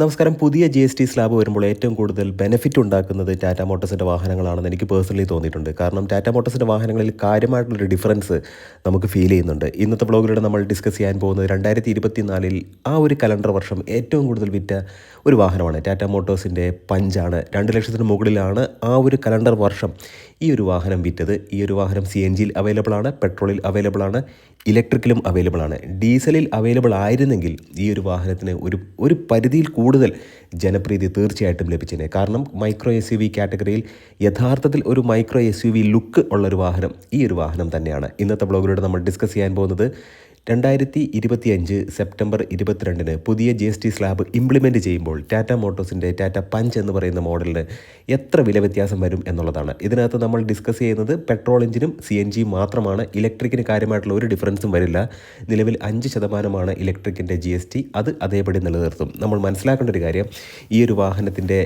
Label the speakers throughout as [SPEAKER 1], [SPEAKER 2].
[SPEAKER 1] നമസ്കാരം. പുതിയ G S T slab വരുമ്പോൾ ഏറ്റവും കൂടുതൽ ബെനിഫിറ്റ് ഉണ്ടാക്കുന്നത് ടാറ്റ മോട്ടോഴ്സിന്റെ വാഹനങ്ങളാണെന്ന് എനിക്ക് പേഴ്സണലി തോന്നിയിട്ടുണ്ട്. കാരണം ടാറ്റ മോട്ടോഴ്സിന്റെ വാഹനങ്ങളിൽ കാര്യമായിട്ടുള്ളൊരു ഡിഫറൻസ് നമുക്ക് ഫീൽ ചെയ്യുന്നുണ്ട്. ഇന്നത്തെ ബ്ലോഗിലൂടെ നമ്മൾ ഡിസ്കസ് ചെയ്യാൻ പോകുന്നത് രണ്ടായിരത്തി ഇരുപത്തിനാലിൽ ആ ഒരു കലണ്ടർ വർഷം ഏറ്റവും കൂടുതൽ വിറ്റ ഒരു വാഹനമാണ് ടാറ്റ മോട്ടോഴ്സിന്റെ പഞ്ചാണ്. രണ്ട് ലക്ഷത്തിന് മുകളിലാണ് ആ ഒരു കലണ്ടർ വർഷം ഈ ഒരു വാഹനം വിറ്റത്. ഈ ഒരു വാഹനം സി എൻ ജിയിൽ അവൈലബിൾ ആണ് പെട്രോളിൽ അവൈലബിൾ ആണ്. ഇലക്ട്രിക്കലും അവൈലബിൾ ആണ്. ഡീസലിൽ അവൈലബിൾ ആയിരുന്നെങ്കിൽ ഈ ഒരു വാഹനത്തിന് ഒരു ഒരു പരിധിയിൽ കൂടുതൽ ജനപ്രീതി തീർച്ചയായിട്ടും ലഭിച്ചേനെ. കാരണം മൈക്രോ എസ് യു വി കാറ്റഗറിയിൽ യഥാർത്ഥത്തിൽ ഒരു micro S U V look ഉള്ളൊരു വാഹനം ഈ ഒരു വാഹനം തന്നെയാണ്. ഇന്നത്തെ ബ്ലോഗിലൂടെ നമ്മൾ ഡിസ്കസ് ചെയ്യാൻ പോകുന്നത് രണ്ടായിരത്തി ഇരുപത്തിയഞ്ച് സെപ്റ്റംബർ ഇരുപത്തിരണ്ടിന് പുതിയ G S T slab implement ചെയ്യുമ്പോൾ ടാറ്റ മോട്ടോഴ്സിന്റെ ടാറ്റ പഞ്ച് എന്ന് പറയുന്ന മോഡലിന് എത്ര വില വ്യത്യാസം വരും എന്നുള്ളതാണ്. ഇതിനകത്ത് നമ്മൾ ഡിസ്കസ് ചെയ്യുന്നത് പെട്രോൾ എഞ്ചിനും സി എൻ ജിയും മാത്രമാണ്. ഇലക്ട്രിക്കിന് കാര്യമായിട്ടുള്ള ഒരു ഡിഫറൻസും വരില്ല. നിലവിൽ അഞ്ച് ശതമാനമാണ് ഇലക്ട്രിക്കിന്റെ ജി എസ് ടി. അത് അതേപടി നിലനിർത്തും. നമ്മൾ മനസ്സിലാക്കേണ്ട ഒരു കാര്യം ഈ ഒരു വാഹനത്തിന്റെ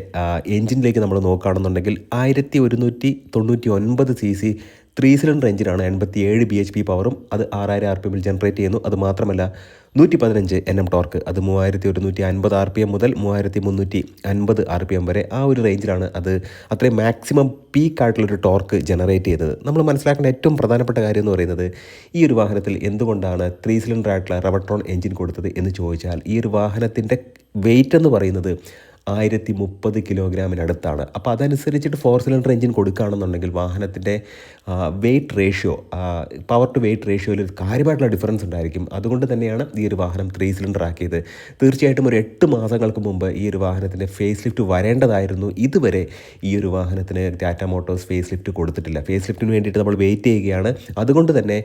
[SPEAKER 1] എഞ്ചിനിലേക്ക് നമ്മൾ നോക്കുകയാണെന്നുണ്ടെങ്കിൽ ആയിരത്തി ഒരുന്നൂറ്റി തൊണ്ണൂറ്റി ഒൻപത് സി സി ത്രീ സിലിണ്ടർ എഞ്ചിനാണ് എൺപത്തി ഏഴ് ബി എച്ച് പി പവറും അത് ആറായിരം ആർ പി എമ്മിൽ ജനറേറ്റ് ചെയ്യുന്നു. അത് മാത്രമല്ല നൂറ്റി പതിനഞ്ച് എൻ എം ടോർക്ക് അത് മൂവായിരത്തി ഒരുന്നൂറ്റി അൻപത് ആർ പി എം മുതൽ മൂവായിരത്തി മുന്നൂറ്റി അൻപത് ആർ പി എം വരെ ആ ഒരു റേഞ്ചിലാണ് അത് അത്രയും മാക്സിമം പീക്ക് ആയിട്ടുള്ളൊരു ടോർക്ക് ജനറേറ്റ് ചെയ്തത്. നമ്മൾ മനസ്സിലാക്കേണ്ട ഏറ്റവും പ്രധാനപ്പെട്ട കാര്യം എന്ന് പറയുന്നത് ഈ ഒരു വാഹനത്തിൽ എന്തുകൊണ്ടാണ് ത്രീ സിലിണ്ടർ ആയിട്ടുള്ള റവട്രോൺ എഞ്ചിൻ കൊടുത്തത് എന്ന് ചോദിച്ചാൽ ഈ ഒരു വാഹനത്തിന്റെ വെയിറ്റ് എന്ന് പറയുന്നത് ആയിരത്തി മുപ്പത് കിലോഗ്രാമിനടുത്താണ്. അപ്പോൾ അതനുസരിച്ചിട്ട് ഫോർ സിലിണ്ടർ എഞ്ചിൻ കൊടുക്കുകയാണെന്നുണ്ടെങ്കിൽ വാഹനത്തിന്റെ weight ratio power to weight റേഷ്യോയിൽ കാര്യമായിട്ടുള്ള ഡിഫറൻസ് ഉണ്ടായിരിക്കും. അതുകൊണ്ട് തന്നെയാണ് ഈ ഒരു വാഹനം ത്രീ സിലിണ്ടർ ആക്കിയത്. തീർച്ചയായിട്ടും ഒരു എട്ട് മാസങ്ങൾക്ക് മുമ്പ് ഈ ഒരു വാഹനത്തിന്റെ ഫേസ് ലിഫ്റ്റ് വരേണ്ടതായിരുന്നു. ഇതുവരെ ഈ ഒരു വാഹനത്തിന് ടാറ്റ മോട്ടോഴ്സ് ഫേസ് ലിഫ്റ്റ് കൊടുത്തിട്ടില്ല. ഫേസ് ലിഫ്റ്റിന് വേണ്ടിയിട്ട് നമ്മൾ വെയിറ്റ് ചെയ്യുകയാണ്. അതുകൊണ്ട് തന്നെ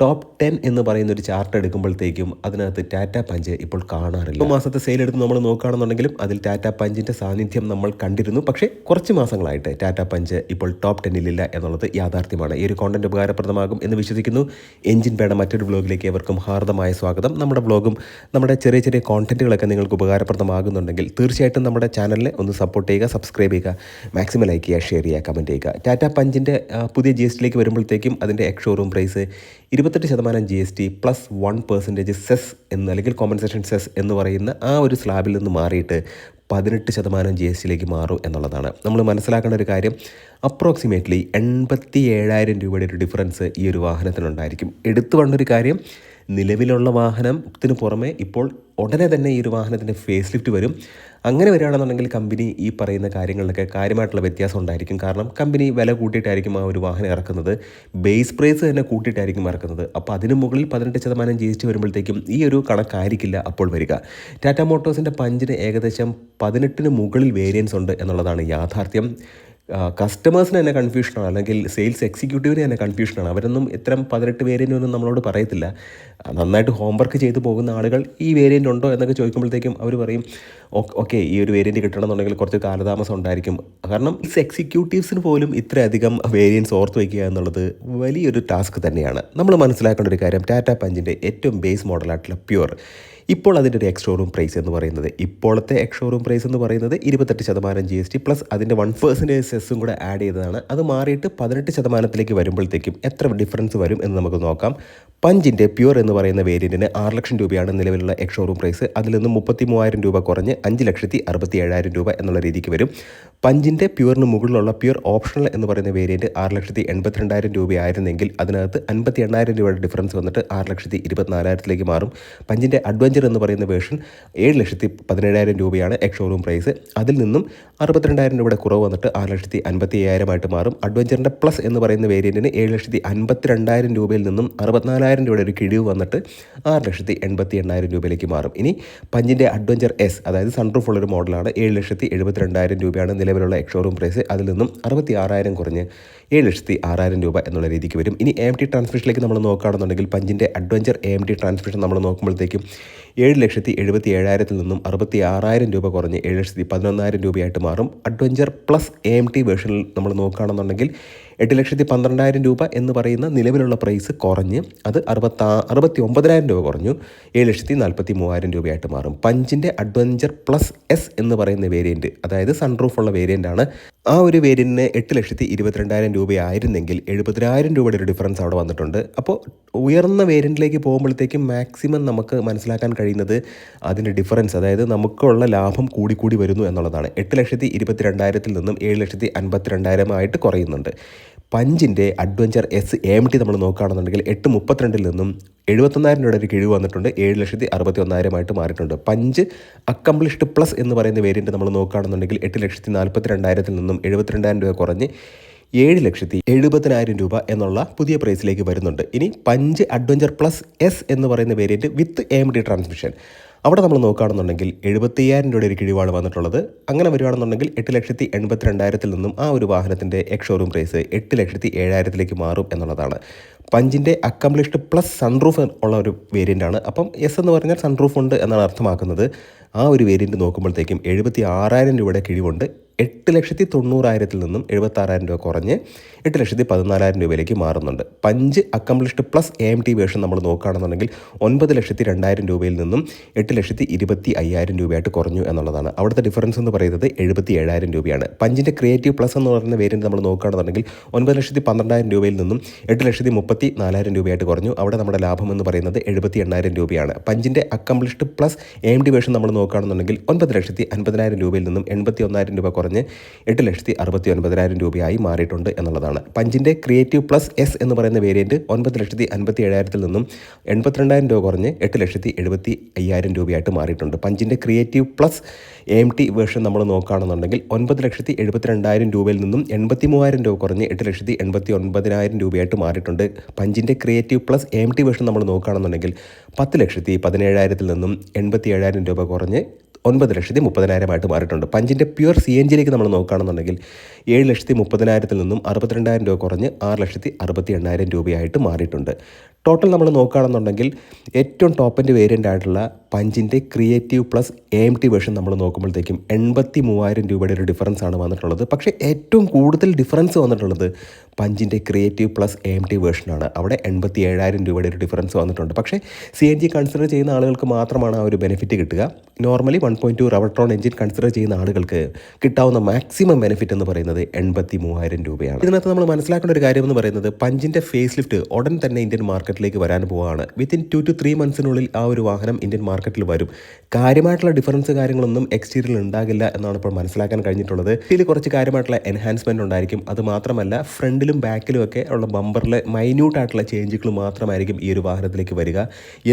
[SPEAKER 1] ടോപ്പ് ടെൻ എന്ന് പറയുന്ന ഒരു ചാർട്ട് എടുക്കുമ്പോഴത്തേക്കും അതിനകത്ത് ടാറ്റ പഞ്ച് ഇപ്പോൾ കാണാറില്ല. മാസത്തെ സെയിൽ എടുത്ത് നമ്മൾ നോക്കുകയാണെന്നുണ്ടെങ്കിലും അതിൽ ടാറ്റ പഞ്ചിന്റെ സാന്നിധ്യം നമ്മൾ കണ്ടിരുന്നു. പക്ഷേ കുറച്ച് മാസങ്ങളായിട്ട് ടാറ്റ പഞ്ച് ഇപ്പോൾ ടോപ്പ് ടെന്നിലില്ല എന്നുള്ളത് യാഥാർത്ഥ്യമാണ്. ഈ ഒരു കോണ്ടന്റ് ഉപകാരപ്രദമാകും എന്ന് വിശ്വസിക്കുന്നു. എഞ്ചിൻ പേട മറ്റൊരു ബ്ലോഗിലേക്ക് എവർക്കും ഹാർദമായ സ്വാഗതം. നമ്മുടെ ബ്ലോഗും നമ്മുടെ ചെറിയ ചെറിയ കോണ്ടന്റുകളൊക്കെ നിങ്ങൾക്ക് ഉപകാരപ്രദമാകുന്നുണ്ടെങ്കിൽ തീർച്ചയായിട്ടും നമ്മുടെ ചാനലിനെ ഒന്ന് സപ്പോർട്ട് ചെയ്യുക സബ്സ്ക്രൈബ് ചെയ്യുക മാക്സിമം ലൈക്ക് ചെയ്യുക ഷെയർ ചെയ്യുക കമന്റ് ചെയ്യുക. ടാറ്റ പഞ്ചിന്റെ പുതിയ ജി എസ് ടിയിലേക്ക് വരുമ്പോഴത്തേക്കും അതിന്റെ എക്സ് ഷോറൂം പ്രൈസ് ഇരുപത്തെട്ട് ശതമാനം G S T plus one percentage cess എന്ന് അല്ലെങ്കിൽ കോമ്പൻസേഷൻ സെസ് എന്ന് പറയുന്ന ആ ഒരു സ്ലാബിൽ നിന്ന് മാറിയിട്ട് പതിനെട്ട് ശതമാനം ജി എസ് ടിയിലേക്ക് മാറും എന്നുള്ളതാണ്. നമ്മൾ മനസ്സിലാക്കേണ്ട ഒരു കാര്യം അപ്രോക്സിമേറ്റ്ലി എൺപത്തി ഏഴായിരം രൂപയുടെ ഒരു ഡിഫറൻസ് ഈ ഒരു വാഹനത്തിനുണ്ടായിരിക്കും. എടുത്തു വേണ്ടൊരു കാര്യം നിലവിലുള്ള വാഹനത്തിന് പുറമെ ഇപ്പോൾ ഉടനെ തന്നെ ഈ ഒരു വാഹനത്തിന്റെ ഫേസ് ലിഫ്റ്റ് വരും. അങ്ങനെ വരികയാണെന്നുണ്ടെങ്കിൽ കമ്പനി ഈ പറയുന്ന കാര്യങ്ങളിലൊക്കെ കാര്യമായിട്ടുള്ള വ്യത്യാസം ഉണ്ടായിരിക്കും. കാരണം കമ്പനി വില കൂട്ടിയിട്ടായിരിക്കും ആ ഒരു വാഹനം ഇറക്കുന്നത്. ബേസ് പ്രൈസ് തന്നെ കൂട്ടിയിട്ടായിരിക്കും ഇറക്കുന്നത്. അപ്പോൾ അതിന് മുകളിൽ പതിനെട്ട് ശതമാനം ജി എസ് ടി വരുമ്പോഴത്തേക്കും ഈ ഒരു കണക്കായിരിക്കില്ല അപ്പോൾ വരിക. ടാറ്റ മോട്ടോഴ്സിന്റെ പഞ്ചിന് ഏകദേശം പതിനെട്ടിന് മുകളിൽ വേരിയൻസ് ഉണ്ട് എന്നുള്ളതാണ് യാഥാർത്ഥ്യം. കസ്റ്റമേഴ്സിന് തന്നെ കൺഫ്യൂഷനാണ് അല്ലെങ്കിൽ സെയിൽസ് എക്സിക്യൂട്ടീവിന് തന്നെ കൺഫ്യൂഷനാണ് അവരൊന്നും ഇത്തരം പതിനെട്ട് വേരിയന്റ് ഒന്നും നമ്മളോട് പറയത്തില്ല. നന്നായിട്ട് ഹോംവർക്ക് ചെയ്തു പോകുന്ന ആളുകൾ ഈ വേരിയന്റ് ഉണ്ടോ എന്നൊക്കെ ചോദിക്കുമ്പോഴത്തേക്കും അവർ പറയും ഓക്കെ ഈ ഒരു വേരിയന്റ് കിട്ടണമെന്നുണ്ടെങ്കിൽ കുറച്ച് കാലതാമസം ഉണ്ടായിരിക്കും. കാരണം ഈ എക്സിക്യൂട്ടീവ്സിന് പോലും ഇത്രയധികം വേരിയൻസ് ഓർത്ത് വയ്ക്കുക എന്നുള്ളത് വലിയൊരു ടാസ്ക് തന്നെയാണ്. നമ്മൾ മനസ്സിലാക്കേണ്ട ഒരു കാര്യം ടാറ്റ പഞ്ചിന്റെ ഏറ്റവും ബേസ് മോഡലായിട്ടുള്ള പ്യുവർ ഇപ്പോൾ അതിന്റെ ഒരു എക്സ് ഷോറൂം പ്രൈസ് എന്ന് പറയുന്നത്. ഇപ്പോഴത്തെ എക്സ് ഷോറൂം പ്രൈസ് എന്ന് പറയുന്നത് ഇരുപത്തെട്ട് ശതമാനം ജി എസ് ടി പ്ലസ് അതിന്റെ വൺ പെർസെന്റേജ് സെസ്സും കൂടെ ആഡ് ചെയ്തതാണ്. അത് മാറിയിട്ട് പതിനെട്ട് ശതമാനത്തിലേക്ക് വരുമ്പോഴത്തേക്കും എത്ര ഡിഫറൻസ് വരും എന്ന് നമുക്ക് നോക്കാം. പഞ്ചിന്റെ പ്യൂർ എന്ന് പറയുന്ന വേരിയന്റിന് ആറ് ലക്ഷം രൂപയാണ് നിലവിലുള്ള എക്സ് ഷോറൂം പ്രൈസ് അതിൽ നിന്ന് മുപ്പത്തി മൂവായിരം രൂപ കുറഞ്ഞ് അഞ്ച് ലക്ഷത്തി അറുപത്തി ഏഴായിരം രൂപ എന്നുള്ള രീതിക്ക് വരും. പഞ്ചിന്റെ പ്യുവറിന് മുകളിലുള്ള പ്യൂർ ഓപ്ഷണൽ എന്ന് പറയുന്ന വേരിയന്റ് ആറ് ലക്ഷത്തി എൺപത്തിരണ്ടായിരം രൂപയായിരുന്നെങ്കിൽ അതിനകത്ത് അൻപത്തി എണ്ണായിരം രൂപയുടെ ഡിഫറൻസ് വന്നിട്ട് ആറ് ലക്ഷത്തി ഇരുപത്തിനാലായിരത്തിലേക്ക് മാറും. പഞ്ചിന്റെ അഡ്വഞ്ചർ എന്ന് പറയുന്ന വേർഷൻ ഏഴ് ലക്ഷത്തി പതിനേഴായിരം രൂപയാണ് എക്സ് ഷോറൂം പ്രൈസ്. അതിൽ നിന്നും അറുപത്തിരണ്ടായിരം രൂപയുടെ കുറവ് വന്നിട്ട് ആറ് ലക്ഷത്തി അൻപത്തി അയ്യായിരമായിട്ട് മാറും. അഡ്വഞ്ചറിന്റെ പ്ലസ് എന്ന് പറയുന്ന വേരിയന്റിന് ഏഴ് ലക്ഷത്തി അൻപത്തി രണ്ടായിരം രൂപയിൽ നിന്നും അറുപത്തിനാലായിരം രൂപയുടെ ഒരു കിഴിവ് വന്നിട്ട് ആറ് ലക്ഷത്തി എൺപത്തി എണ്ണായിരം രൂപയിലേക്ക് മാറും. ഇനി പഞ്ചിന്റെ അഡ്വഞ്ചർ എസ് അതായത് സൺറൂഫ് ഉള്ളൊരു മോഡലാണ് ഏഴ് ലക്ഷത്തി എഴുപത്തി രണ്ടായിരം രൂപയാണ് നിലവിലുള്ള എക്സ് ഷോറൂം പ്രൈസ്. അതിൽ നിന്നും അറുപത്തി ആറായിരം കുറഞ്ഞ് ഏഴ് ലക്ഷത്തി ആറായിരം രൂപ എന്നുള്ള രീതിക്ക് വരും. ഇനി എം ടി ട്രാൻസ്മിഷനിലേക്ക് നമ്മൾ നോക്കുകയാണെന്നുണ്ടെങ്കിൽ പഞ്ചിന്റെ അഡ്വഞ്ചർ എം ടി ട്രാൻസ്മിഷൻ നമ്മൾ നോക്കുമ്പോഴത്തേക്കും ഏഴ് ലക്ഷത്തി എഴുപത്തി ഏഴായിരത്തിൽ നിന്നും അറുപത്തി ആറായിരം രൂപ കുറഞ്ഞ് ഏഴ് ലക്ഷത്തി പതിനൊന്നായിരം രൂപയായിട്ട് മാറും. അഡ്വഞ്ചർ പ്ലസ് എ ടി വേർഷനിൽ നമ്മൾ നോക്കുകയാണെന്നുണ്ടെങ്കിൽ എട്ട് ലക്ഷത്തി പന്ത്രണ്ടായിരം രൂപ എന്ന് പറയുന്ന നിലവിലുള്ള പ്രൈസ് കുറഞ്ഞ് അത് അറുപത്താ അറുപത്തി ഒമ്പതിനായിരം രൂപ കുറഞ്ഞു. ഏഴ് ലക്ഷത്തി നാൽപ്പത്തി മൂവായിരം രൂപയായിട്ട് മാറും. പഞ്ചിന്റെ അഡ്വഞ്ചർ പ്ലസ് എസ് എന്ന് പറയുന്ന വേരിയന്റ് അതായത് സൺറൂഫ് ഉള്ള വേരിയന്റ് ആണ്. ആ ഒരു വേരിയന്റിന് എട്ട് ലക്ഷത്തി ഇരുപത്തിരണ്ടായിരം രൂപയായിരുന്നെങ്കിൽ എഴുപതിനായിരം രൂപയുടെ ഒരു ഡിഫറൻസ് അവിടെ വന്നിട്ടുണ്ട്. അപ്പോൾ ഉയർന്ന വേരിയന്റിലേക്ക് പോകുമ്പോഴത്തേക്കും മാക്സിമം നമുക്ക് മനസ്സിലാക്കാൻ കഴിയുന്നത് അതിന്റെ ഡിഫറൻസ് അതായത് നമുക്കുള്ള ലാഭം കൂടിക്കൂടി വരുന്നു എന്നുള്ളതാണ്. എട്ട് ലക്ഷത്തി ഇരുപത്തിരണ്ടായിരത്തിൽ നിന്നും ഏഴ് ലക്ഷത്തി അൻപത്തിരണ്ടായിരമായിട്ട് കുറയുന്നുണ്ട്. പഞ്ചിന്റെ അഡ്വഞ്ചർ എസ് എം ടി നമ്മൾ നോക്കുകയാണെന്നുണ്ടെങ്കിൽ എട്ട് മുപ്പത്തിരണ്ടിൽ നിന്നും എഴുപത്തൊന്നായിരം രൂപയുടെ ഒരു കിഴിവ് വന്നിട്ടുണ്ട്. ഏഴ് ലക്ഷത്തി അറുപത്തി ഒന്നായിരമായിട്ട് മാറിയിട്ടുണ്ട്. പഞ്ച് അക്കംപ്ലിഷ്ഡ് പ്ലസ് എന്ന് പറയുന്ന വേരിയന്റ് നമ്മൾ നോക്കുകയാണെന്നുണ്ടെങ്കിൽ എട്ട് ലക്ഷത്തി നാൽപ്പത്തി രണ്ടായിരത്തിൽ നിന്നും എഴുപത്തിരണ്ടായിരം രൂപ കുറഞ്ഞ് ഏഴ് ലക്ഷത്തി എഴുപതിനായിരം രൂപ എന്നുള്ള പുതിയ പ്രൈസിലേക്ക് വരുന്നുണ്ട്. ഇനി പഞ്ച് അഡ്വഞ്ചർ പ്ലസ് എസ് എന്ന് പറയുന്ന വേരിയന്റ് വിത്ത് എം ട്രാൻസ്മിഷൻ അവിടെ നമ്മൾ നോക്കുകയാണെന്നുണ്ടെങ്കിൽ എഴുപത്തയ്യായിരം രൂപയുടെ ഒരു കിഴിവാണ് വന്നിട്ടുള്ളത്. അങ്ങനെ വരികയാണെന്നുണ്ടെങ്കിൽ എട്ട് ലക്ഷത്തി എൺപത്തി രണ്ടായിരത്തിൽ നിന്നും ആ ഒരു വാഹനത്തിന്റെ എക്സ് ഷോറൂം പ്രൈസ് എട്ട് ലക്ഷത്തി ഏഴായിരത്തിലേക്ക് മാറും എന്നുള്ളതാണ്. പഞ്ചിന്റെ അക്കംപ്ലിഷ്ഡ് പ്ലസ് സൺറൂഫ് ഉള്ള ഒരു വേരിയന്റ് ആണ്. അപ്പം എസ് എന്ന് പറഞ്ഞാൽ സൺറൂഫ് ഉണ്ട് എന്നാണ് അർത്ഥമാക്കുന്നത്. ആ ഒരു വേരിയന്റ് നോക്കുമ്പോഴത്തേക്കും എഴുപത്തി ആറായിരം രൂപയുടെ കിഴിവുണ്ട്. എട്ട് ലക്ഷത്തി തൊണ്ണൂറായിരത്തിൽ നിന്നും എഴുപത്താറായിരം രൂപ കുറഞ്ഞ് എട്ട് ലക്ഷത്തി പതിനാലായിരം രൂപയിലേക്ക് മാറുന്നുണ്ട്. Punch accomplished plus A M T version നമ്മൾ നോക്കുകയാണെന്നുണ്ടെങ്കിൽ ഒൻപത് ലക്ഷത്തി രണ്ടായിരം രൂപയിൽ നിന്നും എട്ട് ലക്ഷത്തി ഇരുപത്തി അയ്യായിരം രൂപയായിട്ട് കുറഞ്ഞു എന്നുള്ളതാണ്. അവിടുത്തെ ഡിഫറൻസ് എന്ന് പറയുന്നത് എഴുപത്തി ഏഴായിരം രൂപയാണ്. പഞ്ചിന്റെ ക്രിയേറ്റീവ് പ്ലസ് എന്ന് പറയുന്ന വേരിയന്റ് നമ്മൾ നോക്കുകയാണെന്നുണ്ടെങ്കിൽ ഒൻപത് ലക്ഷത്തി പന്ത്രണ്ടായിരം രൂപയിൽ നിന്നും എട്ട് ലക്ഷത്തി മുപ്പത്തി നാലായിരം രൂപയായിട്ട് കുറഞ്ഞു. അവിടെ നമ്മുടെ ലാഭം എന്ന് പറയുന്നത് എഴുപത്തി എണ്ണായിരം രൂപയാണ്. പഞ്ചിന്റെ accomplished plus A M T version നമ്മൾ നോക്കുകയാണെന്നുണ്ടെങ്കിൽ ഒൻപത് ലക്ഷത്തി അൻപതിനായിരം രൂപയിൽ നിന്നും എൺപത്തി ഒന്നായിരം രൂപ കുറഞ്ഞ് എട്ട് ലക്ഷത്തി അറുപത്തി ഒൻപതിനായിരം രൂപയായി മാറിയിട്ടുണ്ട് എന്നുള്ളതാണ്. പഞ്ചിന്റെ ക്രിയേറ്റീവ് പ്ലസ് എസ് എന്ന് പറയുന്ന വേരിയന്റ് ഒൻപത് ലക്ഷത്തി അൻപത്തി ഏഴായിരത്തിൽ നിന്നും എൺപത്തിരണ്ടായിരം രൂപ കുറഞ്ഞ് എട്ട് ലക്ഷത്തി എഴുപത്തി അയ്യായിരം രൂപയായിട്ട് മാറിയിട്ടുണ്ട്. പഞ്ചിന്റെ creative plus M T version നമ്മൾ നോക്കുകയാണെന്നുണ്ടെങ്കിൽ ഒൻപത് ലക്ഷത്തി എഴുപത്തിരണ്ടായിരം രൂപയിൽ നിന്നും എൺപത്തി മൂവായിരം രൂപ കുറഞ്ഞ് എട്ട് ലക്ഷത്തി എൺപത്തി ഒൻപതിനായിരം രൂപയായിട്ട് മാറിയിട്ടുണ്ട്. പഞ്ചിന്റെ creative plus M T version നമ്മൾ നോക്കുകയാണെന്നുണ്ടെങ്കിൽ പത്ത് ലക്ഷത്തി പതിനേഴായിരത്തിൽ നിന്നും എൺപത്തി ഏഴായിരം രൂപ കുറഞ്ഞ് ഒൻപത് ലക്ഷത്തി മുപ്പതിനായിരമായിട്ട് മാറിയിട്ടുണ്ട്. പഞ്ചിന്റെ പ്യുവർ സി എൻ ജിയിലേക്ക് നമ്മൾ നോക്കുകയാണെന്നുണ്ടെങ്കിൽ ഏഴ് ലക്ഷത്തി മുപ്പതിനായിരത്തിൽ നിന്നും അറുപത്തിരണ്ടായിരം രൂപ കുറഞ്ഞ് ആറ് ലക്ഷത്തി അറുപത്തി എണ്ണായിരം രൂപയായിട്ട് മാറിയിട്ടുണ്ട്. ടോട്ടൽ നമ്മൾ നോക്കുകയാണെന്നുണ്ടെങ്കിൽ ഏറ്റവും ടോപ്പിന്റെ വേരിയന്റ് ആയിട്ടുള്ള പഞ്ചിന്റെ creative plus A T version നമ്മൾ നോക്കുമ്പോഴത്തേക്കും എൺപത്തി മൂവായിരം രൂപയുടെ ഒരു ഡിഫറൻസ് ആണ് വന്നിട്ടുള്ളത്. പക്ഷേ ഏറ്റവും കൂടുതൽ ഡിഫറൻസ് വന്നിട്ടുള്ളത് പഞ്ചിന്റെ ക്രിയേറ്റീവ് പ്ലസ് എ ടി വേർഷനാണ് അവിടെ എൺപത്തി ഏഴായിരം രൂപയുടെ ഒരു ഡിഫറൻസ് വന്നിട്ടുണ്ട്. പക്ഷേ സി എൻ ജി കൺസിഡർ ചെയ്യുന്ന ആളുകൾക്ക് മാത്രമാണ് ആ ഒരു ബെനിഫിറ്റ് കിട്ടുക. Normally one point two Revotron engine consider ചെയ്യുന്ന ആളുകൾക്ക് കിട്ടാവുന്ന മാക്സിമം ബെനിഫിറ്റ് എന്ന് പറയുന്നത് എൺപത്തി മൂവായിരം രൂപയാണ്. ഇതിനകത്ത് നമ്മൾ മനസ്സിലാക്കേണ്ട ഒരു കാര്യം എന്ന് പറയുന്നത് പഞ്ചിന്റെ ഫേസ് ലിഫ്റ്റ് ഉടൻ തന്നെ ഇന്ത്യൻ മാർക്കറ്റിലേക്ക് വരാൻ പോവുകയാണ് വിത്തിൻ ടു ടു ത്രീ മന്ത്സിനുള്ളിൽ ആ ഒരു വാഹനം ഇന്ത്യൻ മാർക്കറ്റിൽ വരും. കാര്യമായിട്ടുള്ള ഡിഫറൻസ് കാര്യങ്ങളൊന്നും എക്സ്റ്റീരിയറിൽ ഉണ്ടാകില്ല എന്നാണ് ഇപ്പോൾ മനസ്സിലാക്കാൻ കഴിഞ്ഞിട്ടുള്ളത്. ഇതിൽ കുറച്ച് കാര്യമായിട്ടുള്ള എൻഹാൻസ്മെന്റ് ഉണ്ടായിരിക്കും. അത് മാത്രമല്ല ഫ്രണ്ടിലും ബാക്കിലും ഒക്കെ ഉള്ള ബമ്പറിലെ മൈന്യൂട്ട് ആയിട്ടുള്ള ചേഞ്ചുകൾ മാത്രമായിരിക്കും ഈ ഒരു വാഹനത്തിലേക്ക് വരിക.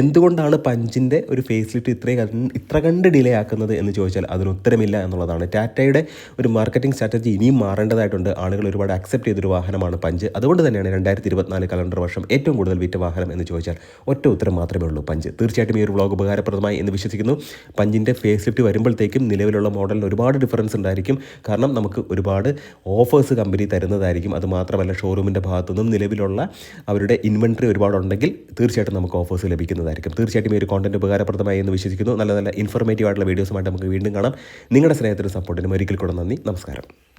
[SPEAKER 1] എന്തുകൊണ്ടാണ് പഞ്ചിന്റെ ഒരു ഫേസ് ലിഫ്റ്റ് ഇത്രയും ഇത്ര കണ്ട് ഡിലേ ആക്കുന്നത് എന്ന് ചോദിച്ചാൽ അതിന് ഉത്തരമില്ല എന്നുള്ളതാണ്. ടാറ്റയുടെ ഒരു മാർക്കറ്റിംഗ് സ്ട്രാറ്റജി ഇനിയും മാറേണ്ടതായിട്ടുണ്ട്. ആളുകൾ ഒരുപാട് അക്സെപ്റ്റ് ചെയ്തൊരു വാഹനമാണ് പഞ്ച്. അതുകൊണ്ട് തന്നെയാണ് രണ്ടായിരത്തി ഇരുപത്തിനാല് കലണ്ടർ വർഷം ഏറ്റവും കൂടുതൽ വിറ്റ വാഹനം എന്ന് ചോദിച്ചാൽ ഒറ്റ ഉത്തരം മാത്രമേ ഉള്ളൂ. പഞ്ച്. തീർച്ചയായിട്ടും ഈ ഒരു വ്ളോഗ് ഉപകാരപ്രദമായി എന്ന് വിശ്വസിക്കുന്നു. പഞ്ചിന്റെ ഫേസ് ലിഫ്റ്റ് വരുമ്പോഴത്തേക്കും നിലവിലുള്ള മോഡലിന് ഒരുപാട് ഡിഫറൻസ് ഉണ്ടായിരിക്കും. കാരണം നമുക്ക് ഒരുപാട് ഓഫേഴ്സ് കമ്പനി തരുന്നതായിരിക്കും. അത് മാത്രമല്ല ഷോറൂമിന്റെ ഭാഗത്തുനിന്നും നിലവിലുള്ള അവരുടെ ഇൻവെൻട്രി ഒരുപാടുണ്ടെങ്കിൽ തീർച്ചയായിട്ടും നമുക്ക് ഓഫേഴ്സ് ലഭിക്കുന്നതായിരിക്കും. തീർച്ചയായിട്ടും ഈ ഒരു കോണ്ടന്റ് ഉപകാരപ്രദമായി എന്ന് വിശ്വസിക്കുന്നു. നല്ല നല്ല ഇൻഫർമേറ്റീവ് ആയിട്ടുള്ള വീഡിയോസുമായിട്ട് നമുക്ക് വീണ്ടും കാണാം. നിങ്ങളുടെ സ്നേഹത്തിനും സപ്പോർട്ടിനും ഒരിക്കൽ കൂടെ നന്ദി. നമസ്കാരം.